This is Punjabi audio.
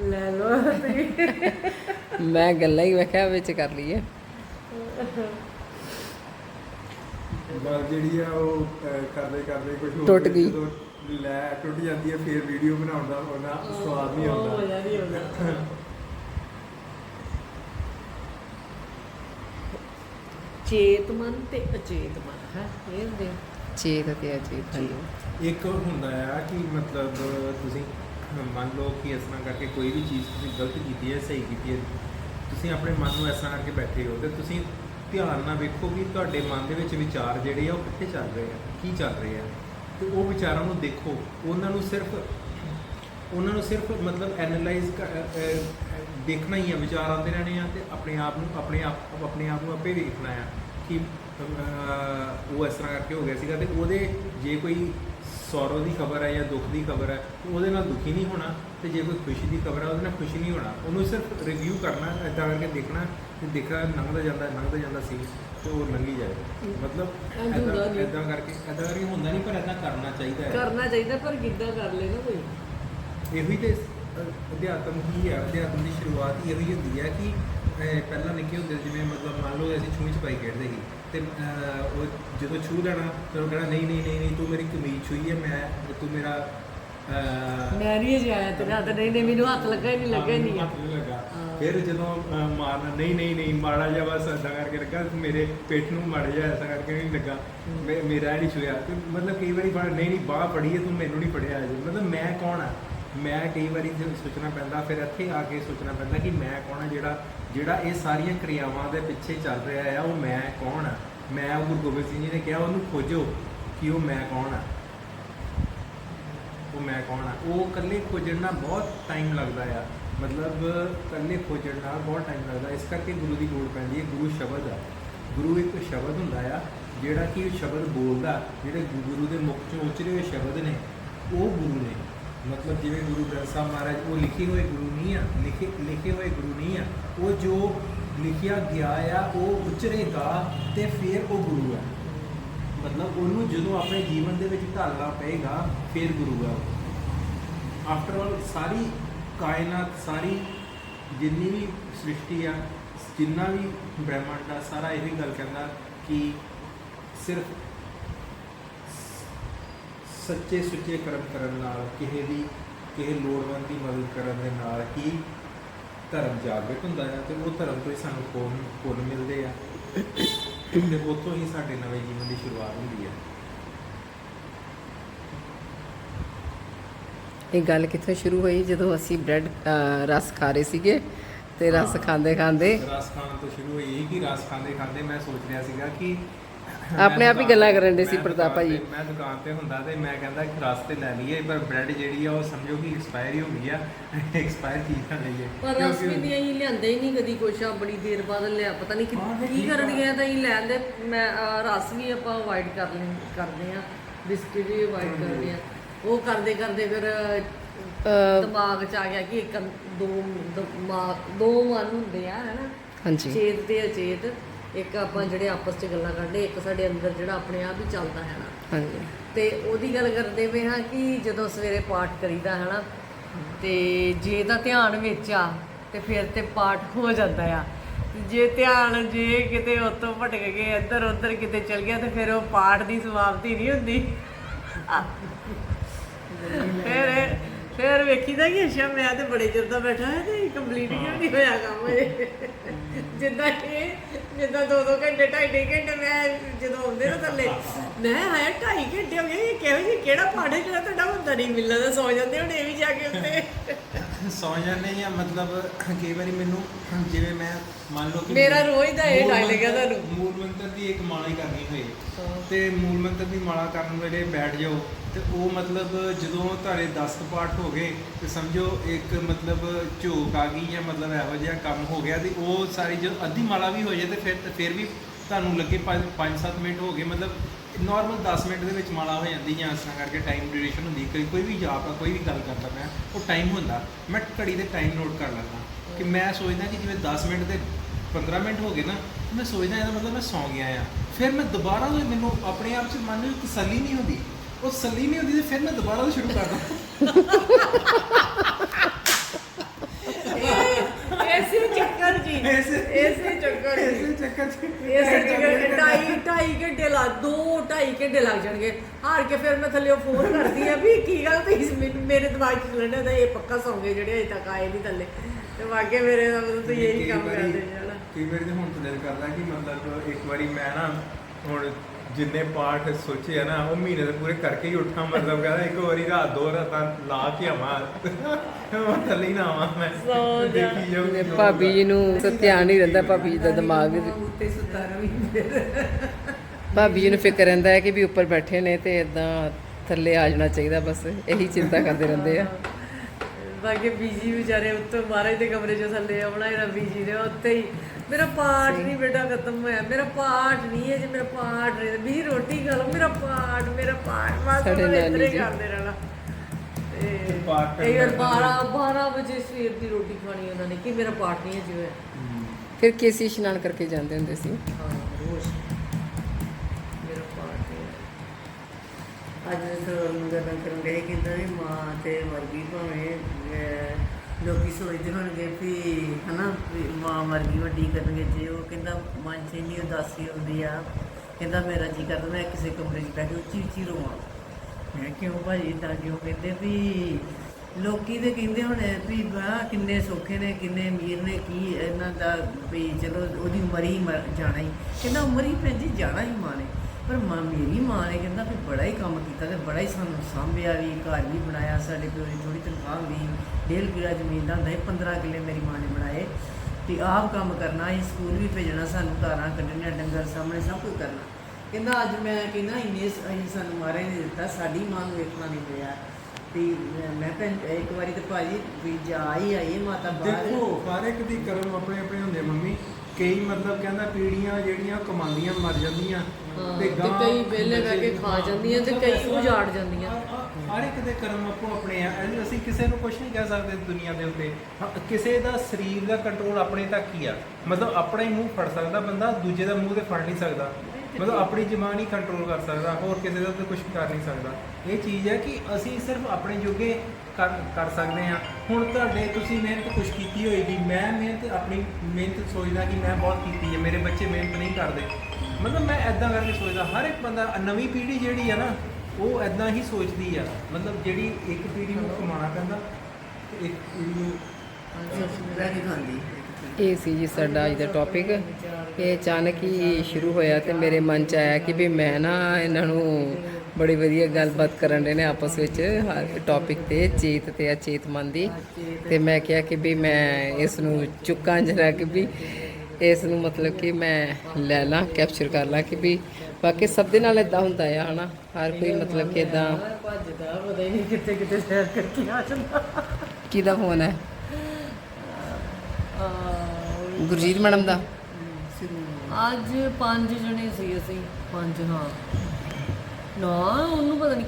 ਲੈ ਤੁਸੀਂ। ਮੈਂ ਗੱਲਾਂ ਹੀ ਕਿਹਾ ਵਿੱਚ ਕਰ ਲਈਏ। ਬਸ ਜਿਹੜੀ ਆ ਉਹ ਅਹ, ਕਰਦੇ ਕਰਦੇ ਕੁਝ ਹੋਰ ਟੁੱਟ ਗਈ। ਜਦੋਂ ਲੈ ਟੁੱਟ ਜਾਂਦੀ ਹੈ ਫਿਰ ਵੀਡੀਓ ਬਣਾਉਣ ਦਾ ਉਹਨਾਂ ਸਵਾਦ ਨਹੀਂ ਉਹ ਆਉਂਦਾ ਮਜ਼ਾ ਨਹੀਂ ਆਉਂਦਾ। ਚੇਤਮਨ ਤੇ ਅਚੇਤਮਨ ਹੈ ਇਹ ਹੁੰਦੇ ਚੇਤ ਤੇ ਅਚੇਤ ਹਾਂਜੀ। ਇੱਕ ਹੁੰਦਾ ਆ ਕਿ ਮਤਲਬ ਤੁਸੀਂ ਮੰਨ ਲਓ ਕਿ ਇਸ ਤਰ੍ਹਾਂ ਕਰਕੇ ਕੋਈ ਵੀ ਚੀਜ਼ ਤੁਸੀਂ ਗਲਤ ਕੀਤੀ ਹੈ, ਸਹੀ ਕੀਤੀ ਹੈ, ਤੁਸੀਂ ਆਪਣੇ ਮਨ ਨੂੰ ਇਸ ਤਰ੍ਹਾਂ ਕਰਕੇ ਬੈਠੇ ਹੋ ਤੇ ਤੁਸੀਂ ਧਿਆਨ ਨਾਲ ਵੇਖੋ ਕਿ ਤੁਹਾਡੇ ਮਨ ਦੇ ਵਿੱਚ ਵਿਚਾਰ ਜਿਹੜੇ ਆ ਉਹ ਕਿੱਥੇ ਚੱਲ ਰਹੇ ਆ, ਕੀ ਚੱਲ ਰਹੇ ਆ। ਤੇ ਉਹ ਵਿਚਾਰਾਂ ਨੂੰ ਦੇਖੋ, ਉਹਨਾਂ ਨੂੰ ਸਿਰਫ, ਉਹਨਾਂ ਨੂੰ ਸਿਰਫ ਮਤਲਬ ਐਨਾਲਾਈਜ਼ ਦੇਖਣਾ ਹੀ ਆ, ਵਿਚਾਰ ਆਉਂਦੇ ਰਹਿਣੇ ਆ ਤੇ ਆਪਣੇ ਆਪ ਨੂੰ, ਆਪਣੇ ਆਪ ਆਪਣੇ ਆਪ ਨੂੰ ਆਪੇ ਵੇਖਣਾ ਆ ਕਿ ਉਹ ਇਸ ਤਰ੍ਹਾਂ ਕਰਕੇ ਹੋ ਗਿਆ ਸੀਗਾ ਤੇ ਉਹਦੇ ਜੇ ਕੋਈ ਸੌਰਵ ਦੀ ਖਬਰ ਹੈ ਜਾਂ ਦੁੱਖ ਦੀ ਖਬਰ ਹੈ ਉਹਦੇ ਨਾਲ ਦੁਖੀ ਨਹੀਂ ਹੋਣਾ ਤੇ ਜੇ ਕੋਈ ਖੁਸ਼ੀ ਦੀ ਖਬਰ ਹੈ ਉਹਦੇ ਨਾਲ ਖੁਸ਼ੀ ਨਹੀਂ ਹੋਣਾ। ਉਹਨੂੰ ਸਿਰਫ ਰਿਵਿਊ ਕਰਨਾ ਇਦਾਂ ਕਰਕੇ ਦੇਖਣਾ ਤੇ ਦੇਖਣਾ ਲੰਘਦਾ ਜਾਂਦਾ ਲੰਘਦਾ ਜਾਂਦਾ ਸੀ ਤੇ ਉਹ ਲੰਘੀ ਜਾਏ। ਮਤਲਬ ਇਦਾਂ ਕਰਕੇ ਇਦਾਂ ਕਰਕੇ ਹੁੰਦਾ ਨਹੀਂ ਪਰ ਇਦਾਂ ਕਰਨਾ ਚਾਹੀਦਾ ਹੈ। ਕਰਨਾ ਚਾਹੀਦਾ ਪਰ ਗਿੱਧਾ ਕਰ ਲੈ ਨਾ ਕੋਈ? ਇਹੋ ਹੀ ਤੇ ਅਧਿਆਤਮ ਕੀ ਹੈ ਅਧਿਆਤਮ ਦੀ ਸ਼ੁਰੂਆਤ ਹੀ ਇਹੋ ਹੁੰਦੀ ਹੈ ਕਿ ਪਹਿਲਾਂ ਨਿੱਕੇ ਹੁੰਦੇ ਜਿਵੇਂ ਮਤਲਬ ਮੰਨ ਲਓ ਅਸੀਂ ਛੂਹੀ ਛਪਾਈ ਖੇਡਦੇ ਸੀ ਤੇ ਉਹ ਜਦੋਂ ਛੂਹ ਲੈਣਾ ਤੇ ਉਹ ਕਹਿਣਾ ਨਹੀਂ ਨਹੀਂ ਨਹੀਂ ਨਹੀਂ ਤੂੰ ਮੇਰੀ ਕਮੀਜ਼ ਛੂਹੀ ਹੈ ਮੈਂ ਤੂੰ ਮੇਰਾ ਅ, ਮੈਂ ਨਹੀਂ ਅਜੇ ਆਇਆ ਤੇਰਾ ਤਾਂ ਨਹੀਂ ਨਹੀਂ ਮੈਨੂੰ ਹੱਥ ਲੱਗਾ ਹੀ ਨਹੀਂ ਲੱਗਾ ਹੀ ਨਹੀਂ ਹੱਥ ਨਹੀਂ ਲੱਗਾ। ਫਿਰ ਜਦੋਂ ਮਾਰਨਾ ਨਹੀਂ ਨਹੀਂ ਨਹੀਂ ਮਾੜਾ ਜਿਹਾ ਬਸ ਏਦਾਂ ਕਰਕੇ ਲੱਗਾ ਤੇ ਮੇਰੇ ਪੇਟ ਨੂੰ ਮਾੜਾ ਜਿਹਾ ਐਸਾ ਕਰਕੇ ਨਹੀਂ ਲੱਗਾ ਮੇਰਾ ਨਹੀਂ ਛੁਇਆ ਤੇ ਮਤਲਬ ਕਈ ਵਾਰੀ ਫੜ ਨਹੀਂ ਨਹੀਂ ਬਾਹ ਫੜੀ ਹੈ ਤੂੰ ਮੈਨੂੰ ਨਹੀਂ ਫੜਿਆ ਮਤਲਬ ਮੈਂ ਕੌਣ ਆ? ਮੈਂ ਕਈ ਵਾਰੀ ਜਦੋਂ ਸੋਚਣਾ ਪੈਂਦਾ, ਫਿਰ ਇੱਥੇ ਆ ਕੇ ਸੋਚਣਾ ਪੈਂਦਾ ਕਿ ਮੈਂ ਕੌਣ ਆ ਜਿਹੜਾ ਜਿਹੜਾ ਇਹ ਸਾਰੀਆਂ ਕਿਰਿਆਵਾਂ ਦੇ ਪਿੱਛੇ ਚੱਲ ਰਿਹਾ ਆ, ਉਹ ਮੈਂ ਕੌਣ ਆ? ਮੈਂ ਗੁਰੂ ਗੋਬਿੰਦ ਸਿੰਘ ਜੀ ਨੇ ਕਿਹਾ, ਉਹਨੂੰ ਖੋਜੋ ਕਿ ਉਹ ਮੈਂ ਕੌਣ ਆ? ਉਹ ਮੈਂ ਕੌਣ ਆ? ਉਹ ਇਕੱਲੇ ਖੋਜਣ ਨਾਲ ਬਹੁਤ ਟਾਈਮ ਲੱਗਦਾ ਆ। ਮਤਲਬ ਇਕੱਲੇ ਖੋਜਣ ਨਾਲ ਬਹੁਤ ਟਾਈਮ ਲੱਗਦਾ। ਇਸ ਕਰਕੇ ਗੁਰੂ ਦੀ ਲੋੜ ਪੈਂਦੀ ਹੈ, ਗੁਰੂ ਸ਼ਬਦ ਆ। ਗੁਰੂ ਇੱਕ ਸ਼ਬਦ ਹੁੰਦਾ ਆ, ਜਿਹੜਾ ਕਿ ਸ਼ਬਦ ਬੋਲਦਾ, ਜਿਹੜੇ ਗੁਰੂ ਦੇ ਮੁਖ ਚੋਂ ਉਚਰੇ ਹੋਏ ਸ਼ਬਦ ਨੇ, ਉਹ ਗੁਰੂ ਨੇ। ਮਤਲਬ ਜਿਵੇਂ ਗੁਰੂ ਗ੍ਰੰਥ ਸਾਹਿਬ ਮਹਾਰਾਜ, ਉਹ ਲਿਖੇ ਹੋਏ ਗੁਰੂ ਨਹੀਂ ਆ, ਲਿਖੇ ਲਿਖੇ ਹੋਏ ਗੁਰੂ ਨਹੀਂ ਆ। ਉਹ ਜੋ ਲਿਖਿਆ ਗਿਆ ਆ, ਉਹ ਉਚਰੇਗਾ ਤੇ ਫਿਰ ਉਹ ਗੁਰੂ ਆ। ਮਤਲਬ ਉਹਨੂੰ ਜਦੋਂ ਆਪਣੇ ਜੀਵਨ ਦੇ ਵਿੱਚ ਢਾਲਣਾ ਪਏਗਾ, ਫਿਰ ਗੁਰੂ ਆ ਆਫਟਰ ਆਲ ਸਾਰੀ ਕਾਇਨਾਤ, ਸਾਰੀ ਜਿੰਨੀ ਵੀ ਸ੍ਰਿਸ਼ਟੀ ਆ, ਜਿੰਨਾ ਵੀ ਬ੍ਰਹਿਮੰਡ ਆ, ਸਾਰਾ ਇਹੀ ਗੱਲ ਕਹਿੰਦਾ ਕਿ ਸਿਰਫ ਸੱਚੇ ਸੁੱਚੇ ਕਰਮ ਕਰਨ ਨਾਲ ਕਿਸੇ ਦੀ ਕਿਸੇ ਲੋੜਵੰਦ ਦੀ ਮਦਦ ਕਰਨ ਦੇ ਨਾਲ ਹੀ ਧਰਮ ਜਾਗਰਤ ਹੁੰਦਾ ਹੈ ਤੇ ਉਹ ਧਰਮ ਤੋਂ ਹੀ ਸਾਨੂੰ ਪੁੰਨ ਪੁੰਨ ਮਿਲਦੇ ਆ। ਤੇ ਉੱਥੋਂ ਹੀ ਸਾਡੇ ਨਵੇਂ ਜੀਵਨ ਦੀ ਸ਼ੁਰੂਆਤ ਹੁੰਦੀ ਹੈ ਇਹ ਗੱਲ ਕਿੱਥੋਂ ਸ਼ੁਰੂ ਹੋਈ? ਜਦੋਂ ਅਸੀਂ ਬ੍ਰੈਡ ਰਸ ਖਾ ਰਹੇ ਸੀਗੇ ਤੇ ਰਸ। ਖਾਂਦੇ ਖਾਂਦੇ ਰਸ ਖਾਣ ਤੋਂ ਸ਼ੁਰੂ ਹੋਈ ਇਹ ਕਿ ਰਸ ਖਾਂਦੇ ਖਾਂਦੇ ਮੈਂ ਸੋਚ ਰਿਹਾ ਸੀਗਾ ਕਿ ਆਪਣੇ ਆਪ ਹੀ ਗੱਲਾਂ ਕਰਨ ਡੇ ਸੀ ਪ੍ਰਤਾਪ ਭਾਜੀ। ਮੈਂ ਦੁਕਾਨ ਤੇ ਹੁੰਦਾ ਤੇ ਮੈਂ ਕਹਿੰਦਾ ਕਿ ਰਸ ਤੇ ਲੈ ਲਈਏ ਪਰ ਬ੍ਰੈਡ ਜਿਹੜੀ ਆ ਉਹ ਸਮਝੋ ਕਿ ਐਕਸਪਾਇਰ ਹੀ ਹੋ ਗਈ ਆ ਐਕਸਪਾਇਰ ਚੀਜ਼ ਨਾ ਲਈਏ ਪਰ ਰਸ ਵੀ ਨਹੀਂ ਅਸੀਂ ਲਿਆਂਦੇ ਹੀ ਨਹੀਂ ਕਦੀ ਕੁਛ ਆ ਬੜੀ ਦੇਰ ਬਾਅਦ ਲਿਆ ਪਤਾ ਨਹੀਂ ਕਿ- ਹਾਂ, ਕੀ ਕਰਨ। ਗਿਆ ਤਾਂ ਅਸੀਂ ਲੈਂਦੇ ਮੈਂ ਰਸ ਵੀ ਆਪਾਂ ਅਵਾਇਡ ਕਰ ਲੈ ਕਰਦੇ ਆ ਬਿਸਕਿਟ ਵੀ ਅਵਾਇਡ। ਕਰਦੇ ਆ ਉਹ ਕਰਦੇ ਕਰਦੇ ਫਿਰ ਦਿਮਾਗ 'ਚ ਆ ਗਿਆ ਕਿ ਇੱਕ ਦੋ ਦਿਮਾਗ ਦੋ ਮਨ ਹੁੰਦੇ ਆ ਹੈਨਾ ਹਾਂਜੀ ਚੇਤ ਤੇ ਅਚੇਤ ਇੱਕ ਆਪਾਂ ਜਿਹੜੇ ਆਪਸ 'ਚ ਗੱਲਾਂ ਕਰਦੇ ਇੱਕ ਸਾਡੇ ਅੰਦਰ ਜਿਹੜਾ ਆਪਣੇ ਆਪ ਹੀ ਚੱਲਦਾ ਹੈ ਨਾ। ਹਾਂਜੀ। ਤੇ ਉਹਦੀ ਗੱਲ ਕਰਦੇ ਪਏ ਹਾਂ ਕਿ ਜਦੋਂ ਸਵੇਰੇ ਪਾਠ ਕਰੀਦਾ ਹੈ ਨਾ ਤੇ ਜੇ ਤਾਂ ਧਿਆਨ ਵਿੱਚ ਆ ਤੇ ਫਿਰ ਤੇ ਪਾਠ ਹੋ ਜਾਂਦਾ ਆ। ਜੇ ਧਿਆਨ ਜੇ ਕਿਤੇ ਉੱਤੋਂ ਭਟਕ ਗਏ ਇੱਧਰ ਉੱਧਰ ਕਿਤੇ ਚਲ ਗਿਆ ਤੇ ਫਿਰ ਉਹ ਪਾਠ ਦੀ ਸਮਾਪਤੀ ਨਹੀਂ ਹੁੰਦੀ। ਫਿਰ ਫਿਰ ਵੇਖੀਦਾ ਕਿ ਅੱਛਾ ਮੈਂ ਤੇ ਬੜੇ ਚਿਰ ਦਾ ਬੈਠਾ ਹੈ ਤੇ ਕੰਪਲੀਟ ਹੀ ਨਹੀਂ ਹੋਇਆ ਕੰਮ ਇਹ। ਜਿੱਦਾਂ ਕਿ ਜਿੱਦਾਂ ਦੋ ਦੋ ਘੰਟੇ, ਢਾਈ ਢਾਈ ਘੰਟੇ ਮੈਂ ਜਦੋਂ ਆਉਂਦੇ ਨਾ ਥੱਲੇ ਮੈਂ ਹਾਇਆ ਢਾਈ ਘੰਟੇ ਹੋ ਗਏ, ਇਹ ਕਿਹੋ ਜਿਹੀ ਕਿਹੜਾ ਪਾੜੇ ਜਿਹੜਾ ਤੁਹਾਡਾ ਹੁੰਦਾ ਨਹੀਂ ਮਿਲਦਾ ਤਾਂ ਸੌ ਜਾਂਦੇ ਹੁਣ, ਇਹ ਵੀ ਜਾ ਕੇ ਉੱਤੇ ਸੌ ਜਾਂਦੇ ਜਾਂ ਮਤਲਬ ਕਈ ਵਾਰੀ ਮੈਨੂੰ ਜਿਵੇਂ ਮੈਂ ਮੰਨ ਲਓ ਕਿ ਮੇਰਾ ਰੋਜ਼ ਦਾ ਇਹ ਮੂਲ dialogue ਹੈ ਮੰਤਰ- ਤੁਹਾਨੂੰ। ਮੂਲ ਮੰਤਰ ਦੀ ਇੱਕ ਮਾਲਾ ਹੀ ਕਰਨੀ ਹੋਏ। ਤੇ ਮੂਲ ਮੰਤਰ ਦੀ ਮਾਲਾ ਕਰਨ ਵੇਲੇ ਬੈਠ ਜਾਓ ਤੇ ਉਹ ਮਤਲਬ ਜਦੋਂ ਤੁਹਾਡੇ 10 ਕੁ ਪਾਠ ਹੋ ਗਏ ਤੇ ਸਮਝੋ ਇੱਕ ਮਤਲਬ ਝੋਕ ਆ ਗਈ ਜਾਂ ਮਤਲਬ ਇਹੋ ਜਿਹਾ ਕੰਮ ਹੋ ਗਿਆ ਤੇ ਉਹ ਸਾਰੀ ਜਦੋਂ ਅੱਧੀ ਮਾਲਾ ਵੀ ਹੋ ਜਾਏ ਤੇ ਫਿਰ ਫਿਰ ਵੀ ਤੁਹਾਨੂੰ ਲੱਗੇ 5-7 ਮਿੰਟ ਹੋ ਗਏ ਮਤਲਬ ਨਾਰਮਲ 10 ਮਿੰਟ ਦੇ ਵਿੱਚ ਮਾਲਾ ਹੋ ਜਾਂਦੀ ਜਾਂ ਇਸ ਤਰ੍ਹਾਂ ਕਰਕੇ ਟਾਈਮ ਡਿਊਰੇਸ਼ਨ ਹੁੰਦੀ। ਕੋਈ ਕੋਈ ਵੀ ਜਾਪ ਦਾ ਕੋਈ ਵੀ ਗੱਲ ਕਰਦਾ ਮੈਂ ਉਹ ਟਾਈਮ ਹੁੰਦਾ। ਮੈਂ ਘੜੀ ਦੇ ਟਾਈਮ ਨੋਟ ਕਰ ਲੈਂਦਾ। ਕਿ ਮੈਂ ਸੋਚਦਾ ਕਿ ਜਿਵੇਂ 10 ਮਿੰਟ ਦੇ 15 ਮਿੰਟ ਹੋ ਗਏ ਨਾ ਮੈਂ ਸੋਚਦਾ ਇਹਦਾ ਮਤਲਬ ਮੈਂ ਸੌਂ ਗਿਆ ਆ। ਫਿਰ ਮੈਂ ਦੁਬਾਰਾ ਤੋਂ ਮੈਨੂੰ ਆਪਣੇ ਆਪ 'ਚ ਮਨ ਨੂੰ ਤਸੱਲੀ ਨਹੀਂ ਹੁੰਦੀ। ਉਹ ਤਸੱਲੀ ਨਹੀਂ ਹੁੰਦੀ ਤੇ ਫਿਰ ਮੈਂ ਦੁਬਾਰਾ ਤੋਂ ਸ਼ੁਰੂ ਕਰਦਾ। ਐਸੇ ਚੱਕਰ ਜੀ। ਐਸੇ ਇਸੇ ਚੱਕਰ ਚ ਇਸੇ ਚ ਢਾਈ ਢਾਈ ਘੰਟੇ ਲਾ ਦੋ ਢਾਈ ਘੰਟੇ ਲੱਗ ਜਾਣਗੇ। ਹਾਰ ਕੇ ਫਿਰ ਮੈਂ ਥੱਲੇ ਫੋਨ ਕਰਦੀ ਆ ਵੀ ਕੀ ਗੱਲ ਤੁਸੀਂ ਮੈਨੂੰ- ਮੇਰੇ ਦਿਮਾਗ 'ਚ ਚੱਲਣ ਦਾ ਇਹ ਪੱਕਾ ਸੌਂ ਗਏ ਜਿਹੜੇ ਅਜੇ ਤੱਕ ਆਏ ਨਹੀਂ ਥੱਲੇ। ਤੇ ਵਾਕੇ ਮੇਰੇ ਨਾਲ ਤੁਸੀਂ ਇਹੀ ਕੰਮ ਕਰਦੇ ਜਾਣਾ ਕਈ ਵਾਰੀ ਤਾਂ ਹੁਣ ਤਾਂ ਦਿਲ ਕਰਦਾ ਕਿ ਮਤਲਬ ਇੱਕ ਵਾਰੀ ਮੈਂ ਨਾ ਹੁਣ ਜਿੰਨੇ ਪਾਠ ਸੋਚੇ ਆ ਨਾ ਉਹ ਮਹੀਨੇ ਦੇ ਪੂਰੇ ਕਰਕੇ ਹੀ ਉੱਠਾਂ ਮਤਲਬ ਕਹਿੰਦਾ ਇੱਕ ਵਾਰੀ ਰਾਤ ਦੋ ਰਾਤਾਂ ਲਾ ਕੇ ਆਵਾਂ। ਮੈਂ ਥੱਲੇ ਹੀ ਨਾ ਆਵਾਂ ਮੈਂ। ਸੌ ਜਾ। ਦੇਖੀ ਜਾਊ ਤੇ ਭਾਬੀ ਜੀ ਨੂੰ ਤਾਂ ਧਿਆਨ ਨਹੀਂ ਰਹਿੰਦਾ ਭਾਬੀ ਜੀ ਦਾ ਦਿਮਾਗ ਉੱਤੇ ਸੁੱਤਾ ਰਵੀ ਭਾਬੀ ਜੀ ਨੂੰ ਫਿਕਰ ਰਹਿੰਦਾ ਹੈ ਕਿ ਵੀ ਉੱਪਰ ਬੈਠੇ ਨੇ ਤੇ ਇਦਾਂ ਥੱਲੇ ਆ ਜਾਣਾ ਚਾਹੀਦਾ ਬਸ ਇਹੀ ਚਿੰਤਾ ਕਰਦੇ ਰਹਿੰਦੇ ਆ। ਬਾਕੀ ਬੀਜੀ ਵਿਚਾਰੇ ਉੱਤੇ ਮਹਾਰਾਜ ਦੇ ਕਮਰੇ 'ਚੋਂ ਥੱਲੇ ਆਉਣਾ ਇਹਨਾਂ ਬੀਜੀ ਨੇ ਉੱਤੇ ਹੀ। ਮੇਰਾ ਪਾਠ ਨਹੀਂ ਬੇਟਾ ਖਤਮ ਹੋਇਆ ਮੇਰਾ ਪਾਠ ਨਹੀਂ ਹੈ ਜੇ ਮੇਰਾ ਪਾਠ ਨਹੀਂ ਵੀ ਰੋਟੀ ਖਾ ਲਓ ਮੇਰਾ ਪਾਠ ਮੇਰਾ ਪਾਠ ਬਸ ਇਤਰੇ। ਕਰਦੇ ਰਹਿਣਾ। ਤੇ ਪਾਠ ਇਹ ਯਾਰ ਕਰਨਾ 12 12 ਵਜੇ ਸਵੇਰ ਦੀ ਰੋਟੀ ਖਾਣੀ ਉਹਨਾਂ ਨੇ ਕਿ ਮੇਰਾ ਪਾਠ ਨਹੀਂ ਹੈ ਜਿਵੇਂ। ਫਿਰ ਕੇਸੀ ਇਸ਼ਨਾਨ ਕਰਕੇ ਜਾਂਦੇ ਹੁੰਦੇ ਸੀ? ਹਾਂ ਰੋਜ਼। ਅੱਜ ਸਰ ਮੁੰਡਾ ਕਰਨ ਗਏ ਕਹਿੰਦਾ ਵੀ ਮਾਂ ਤੇ ਮਰ ਗਈ ਭਾਵੇਂ ਅਹ, ਲੋਕੀ ਸੋਚਦੇ ਹੋਣਗੇ ਵੀ ਹਨਾ ਵੀ ਮਾਂ ਮਰ ਗਈ ਵੱਡੀ ਕਰਨਗੇ ਜੇ ਉਹ। ਕਹਿੰਦਾ ਮਨ 'ਚ ਇੰਨੀ ਉਦਾਸੀ ਹੁੰਦੀ ਆ। ਕਹਿੰਦਾ ਮੇਰਾ ਜੀ ਕਰਦਾ ਮੈਂ ਕਿਸੇ ਕਮਰੇ 'ਚ ਬੈਠ ਕੇ ਉੱਚੀ ਉੱਚੀ ਰੋਵਾਂ। ਮੈਂ ਕਿਉਂ ਭਾਜੀ ਤਾਂ ਕਿਉਂ ਕਹਿੰਦੇ ਵੀ ਲੋਕੀ ਤੇ ਕਹਿੰਦੇ ਹੋਣੇ ਵੀ ਵਾਹ ਕਿੰਨੇ ਸੌਖੇ ਨੇ ਕਿੰਨੇ ਅਮੀਰ ਨੇ ਕੀ ਇਹਨਾਂ ਦਾ ਵੀ ਚਲੋ ਉਹਦੀ ਉਮਰ ਹੀ ਮਰ ਜਾਣਾ ਹੀ। ਕਹਿੰਦਾ ਉਮਰ ਹੀ ਭੈਣ ਜੀ ਜਾਣਾ ਹੀ ਮਾਂ ਨੇ। ਪਰ ਮਾਂ ਮੇਰੀ ਮਾਂ ਨੇ ਕਹਿੰਦਾ ਵੀ ਬੜਾ ਹੀ ਕੰਮ ਕੀਤਾ ਤੇ ਬੜਾ ਹੀ ਸਾਨੂੰ ਸਾਂਭਿਆ ਵੀ, ਘਰ ਵੀ ਬਣਾਇਆ, ਸਾਡੇ ਪਿਓ ਦੀ ਥੋੜੀ ਤਨਖਾਹ ਹੁੰਦੀ ਡੇਢ ਕਿਲਾ ਜ਼ਮੀਨ ਦਾ ਹੁੰਦਾ ਸੀ 15 ਕਿੱਲੇ ਮੇਰੀ ਮਾਂ ਨੇ ਬਣਾਏ ਤੇ ਆਪ ਕੰਮ ਕਰਨਾ, ਅਸੀਂ ਸਕੂਲ ਵੀ ਭੇਜਣਾ, ਸਾਨੂੰ ਧਾਰਾਂ ਕੱਢਣੀਆਂ, ਡੰਗਰ ਸਾਹਮਣੇ ਸਭ ਕੁਝ ਕਰਨਾ। ਕਹਿੰਦਾ ਅੱਜ ਮੈਂ ਕਹਿੰਦਾ ਇੰਨੇ ਅਸੀਂ ਸਾਨੂੰ ਮਾਰੇ ਨਹੀਂ ਦਿੱਤਾ, ਸਾਡੀ ਮਾਂ ਨੂੰ ਵੇਖਣਾ ਨਹੀਂ ਪਿਆ। ਤੇ ਮੈਂ- ਮੈਂ ਭੈਣ, ਇੱਕ ਵਾਰੀ ਤੇ ਭਾਜੀ ਵੀ ਜਾ ਹੀ ਆਈਏ, ਮਾਤਾ ਬਾਹਰ। ਦੇਖੋ, ਹਰ ਇੱਕ ਦੀ ਕਰਮ ਆਪਣੇ ਆਪਣੇ ਹੁੰਦੇ ਮੰਮੀ। ਕਈ ਮਤਲਬ ਕਹਿੰਦਾ ਪੀੜੀਆਂ ਜਿਹੜੀਆਂ ਕਮਾਉਂਦੀਆਂ ਮਰ ਜਾਂਦੀਆਂ ਤੇ ਤੇ ਕਈ ਵਿਹਲੇ ਬਹਿ ਕੇ ਖਾ ਜਾਂਦੀਆਂ ਤੇ ਕਈ ਉਜਾੜ ਜਾਂਦੀਆਂ। ਹਰ ਇੱਕ ਦੇ ਕਰਮ ਆਪੋ ਆਪਣੇ ਆ ਅਸੀਂ ਕਿਸੇ ਨੂੰ ਕੁਝ ਨਹੀਂ ਕਹਿ ਸਕਦੇ ਦੁਨੀਆ ਦੇ ਉੱਤੇ। ਹਾਂ, ਕਿਸੇ ਦਾ ਸਰੀਰ ਦਾ ਕੰਟਰੋਲ ਆਪਣੇ ਤੱਕ ਹੀ ਆ। ਮਤਲਬ ਆਪਣਾ ਹੀ ਮੂੰਹ ਫੜ ਸਕਦਾ ਬੰਦਾ ਦੂਜੇ ਦਾ ਮੂੰਹ ਤੇ ਫੜ ਨਹੀਂ ਸਕਦਾ। ਮਤਲਬ ਆਪਣੀ ਜ਼ਬਾਨ ਹੀ ਕੰਟਰੋਲ ਕਰ ਸਕਦਾ ਹੋਰ ਕਿਸੇ ਦਾ ਤੇ ਕੁਝ ਕਰ ਨਹੀਂ ਸਕਦਾ। ਇਹ ਚੀਜ਼ ਹੈ ਕਿ ਅਸੀਂ ਸਿਰਫ ਆਪਣੇ ਜੋਗੇ ਕਰ ਕਰ ਸਕਦੇ ਹਾਂ। ਹੁਣ ਤੁਹਾਡੇ ਤੁਸੀਂ ਮਿਹਨਤ ਕੁਝ ਕੀਤੀ ਹੋਏਗੀ ਮੈਂ ਮਿਹਨਤ ਆਪਣੀ ਮਿਹਨਤ ਸੋਚਦਾ ਕਿ ਮੈਂ ਬਹੁਤ ਕੀਤੀ ਹੈ ਮੇਰੇ ਬੱਚੇ ਮਿਹਨਤ ਨਹੀਂ ਕਰਦੇ। ਮਤਲਬ ਮੈਂ ਐਦਾਂ ਕਰਕੇ ਸੋਚਦਾ ਹਰ ਇੱਕ ਬੰਦਾ ਨਵੀਂ ਪੀੜ੍ਹੀ ਜਿਹੜੀ ਆ ਨਾ ਉਹ ਐਦਾਂ ਹੀ ਸੋਚਦੀ ਆ। ਮਤਲਬ ਜਿਹੜੀ ਇੱਕ ਪੀੜ੍ਹੀ ਨੂੰ ਕਮਾਉਣਾ ਪੈਂਦਾ ਤੇ ਇੱਕ ਪੀੜ੍ਹੀ ਨੂੰ ਬਹਿ ਕੇ ਖਾਂਦੀ। ਇਹ ਸੀ ਜੀ ਸਾਡਾ ਅੱਜ ਦਾ ਟੌਪਿਕ ਇਹ ਅਚਾਨਕ ਹੀ ਸ਼ੁਰੂ ਹੋਇਆ ਤੇ ਮੇਰੇ ਮਨ ਚ ਆਇਆ ਕਿ ਵੀ ਮੈਂ ਨਾ ਇਹਨਾਂ ਨੂੰ ਬੜੀ ਵਧੀਆ ਗੱਲਬਾਤ ਕਰਨ ਦੇ ਨੇ ਆਪਸ ਵਿੱਚ ਹਰ ਟੌਪਿਕ ਤੇ ਚੇਤ ਤੇ ਅਚੇਤ ਮਨ ਦੀ। ਤੇ ਮੈਂ ਕਿਹਾ ਕਿ ਵੀ ਮੈਂ ਇਸ ਨੂੰ ਚੁੱਕਾਂ ਜਰਾ ਕਿ ਵੀ ਇਸ ਨੂੰ ਮਤਲਬ ਕਿ ਮੈਂ ਲੈ ਲਾਂ ਕੈਪਚਰ ਕਰ ਲਾਂ ਕਿ ਵੀ ਬਾਕੀ ਸਭ ਦੇ ਨਾਲ ਇਦਾਂ ਹੁੰਦਾ ਆ ਹਨਾ? ਹਰ ਕੋਈ ਮਤਲਬ ਕਿ ਇਦਾਂ ਭੱਜਦਾ ਪਤਾ ਹੀ ਨਹੀਂ ਕਿੱਥੇ ਕਿੱਥੇ ਸੈਰ ਕਰਕੇ ਆ ਜਾਂਦਾ। ਕਿਹਦਾ ਫੋਨ ਹੈ ਗੁਰਜੀਤ ਮੈਡਮ ਦਾ? ਅੱਜ ਪੰਜ ਜਣੇ ਸੀ ਅਸੀਂ ਪੰਜ ਹਾਂ। ਨਾ ਉਹਨੂੰ ਪਤਾ ਨਹੀਂ